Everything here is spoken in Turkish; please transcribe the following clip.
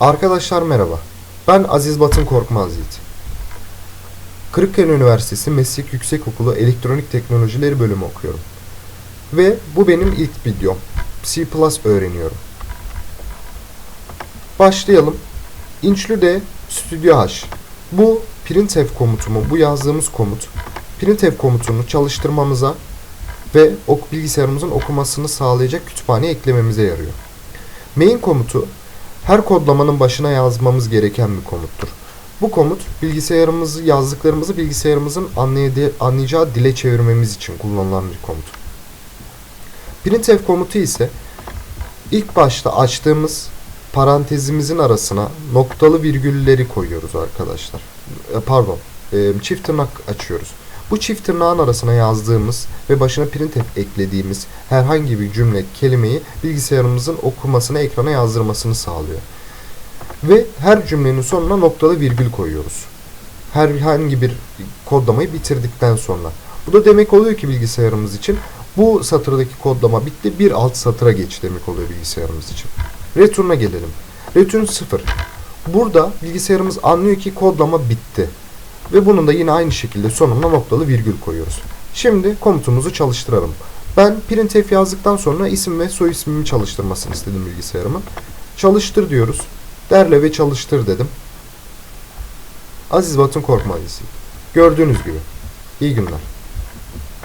Arkadaşlar merhaba. Ben Aziz Batın Korkmaz Yiğit. Kırıkkale Üniversitesi Meslek Yüksekokulu Elektronik Teknolojileri bölümü okuyorum. Ve bu benim ilk videom. C++ öğreniyorum. Başlayalım. Inçlüde Studio H. Bu printf komutumu, bu yazdığımız komut printf komutunu çalıştırmamıza ve ok bilgisayarımızın okumasını sağlayacak kütüphaneye eklememize yarıyor. Main komutu her kodlamanın başına yazmamız gereken bir komuttur. Bu komut bilgisayarımızı yazdıklarımızı bilgisayarımızın anlayacağı dile çevirmemiz için kullanılan bir komut. Printf komutu ise ilk başta açtığımız parantezimizin arasına noktalı virgülleri koyuyoruz arkadaşlar. E, Pardon, e, çift tırnak açıyoruz. Bu çift tırnağın arasına yazdığımız ve başına printf eklediğimiz herhangi bir cümle, kelimeyi bilgisayarımızın okumasını, ekrana yazdırmasını sağlıyor. Ve her cümlenin sonuna noktalı virgül koyuyoruz. Herhangi bir kodlamayı bitirdikten sonra. Bu da demek oluyor ki bilgisayarımız için bu satırdaki kodlama bitti, bir alt satıra geç demek oluyor bilgisayarımız için. Return'a gelelim. Return 0. Burada bilgisayarımız anlıyor ki kodlama bitti. Ve bunun da yine aynı şekilde sonuna noktalı virgül koyuyoruz. Şimdi komutumuzu çalıştıralım. Ben printf yazdıktan sonra isim ve soy ismimi çalıştırmasını istedim bilgisayarımın. Çalıştır diyoruz. Derle ve çalıştır dedim. Aziz Batın Korkmaz Gördüğünüz gibi. İyi günler.